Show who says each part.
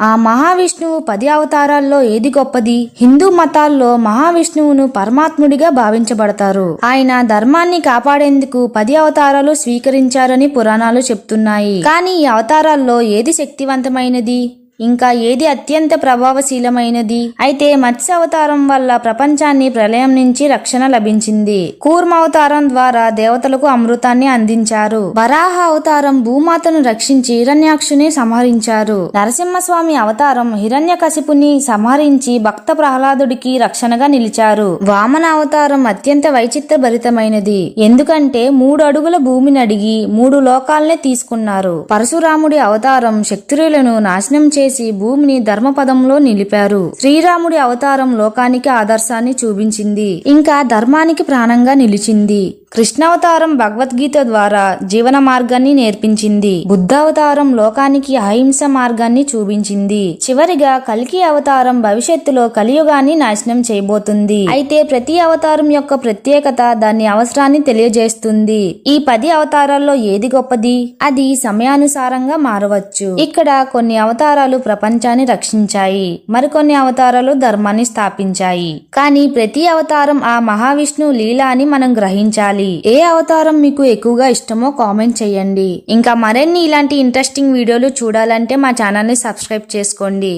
Speaker 1: ఆ మహావిష్ణువు పది అవతారాల్లో ఏది గొప్పది? హిందూ మతాల్లో మహావిష్ణువును పరమాత్ముడిగా భావించబడతారు. ఆయన ధర్మాన్ని కాపాడేందుకు పది అవతారాలు స్వీకరించారని పురాణాలు చెప్తున్నాయి. కానీ ఈ అవతారాల్లో ఏది శక్తివంతమైనది? ఇంకా ఏది అత్యంత ప్రభావశీలమైనది? అయితే మత్స్య అవతారం వల్ల ప్రపంచాన్ని ప్రళయం నుంచి రక్షణ లభించింది. కూర్మ అవతారం ద్వారా దేవతలకు అమృతాన్ని అందించారు. వరాహ అవతారం భూమాతను రక్షించి హిరణ్యాక్షుని సంహరించారు. నరసింహస్వామి అవతారం హిరణ్యకశిపుని సంహరించి భక్త ప్రహ్లాదుడికి రక్షణగా నిలిచారు. వామన అవతారం అత్యంత వైచిత్ర భరితమైనది ఎందుకంటే మూడు అడుగుల భూమిని అడిగి మూడు లోకాలనే తీసుకున్నారు. పరశురాముడి అవతారం శక్తులను నాశనం చేసి భూమిని ధర్మపదంలో నిలిపారు. శ్రీరాముడి అవతారం లోకానికి ఆదర్శాన్ని చూపించింది. ఇంకా ధర్మానికి ప్రాణంగా నిలిచింది. కృష్ణావతారం భగవద్గీత ద్వారా జీవన మార్గాన్ని నేర్పించింది. బుద్ధావతారం లోకానికి అహింస మార్గాన్ని చూపించింది. చివరిగా కల్కి అవతారం భవిష్యత్తులో కలియుగాన్ని నాశనం చేయబోతుంది. అయితే ప్రతి అవతారం యొక్క ప్రత్యేకత దాని అవసరాన్ని తెలియజేస్తుంది. ఈ పది అవతారాల్లో ఏది గొప్పది? అది సమయానుసారంగా మారవచ్చు. ఇక్కడ కొన్ని అవతారాలు ప్రపంచాన్ని రక్షించాయి. మరికొన్ని అవతారాలు ధర్మాన్ని స్థాపించాయి. కానీ ప్రతి అవతారం ఆ మహావిష్ణువు లీల అని మనం గ్రహించాలి. ఏ అవతారం మీకు ఎక్కువగా ఇష్టమో కామెంట్ చేయండి. ఇంకా మరిన్ని ఇలాంటి ఇంట్రెస్టింగ్ వీడియోలు చూడాలంటే మా ఛానల్ని సబ్స్క్రైబ్ చేసుకోండి.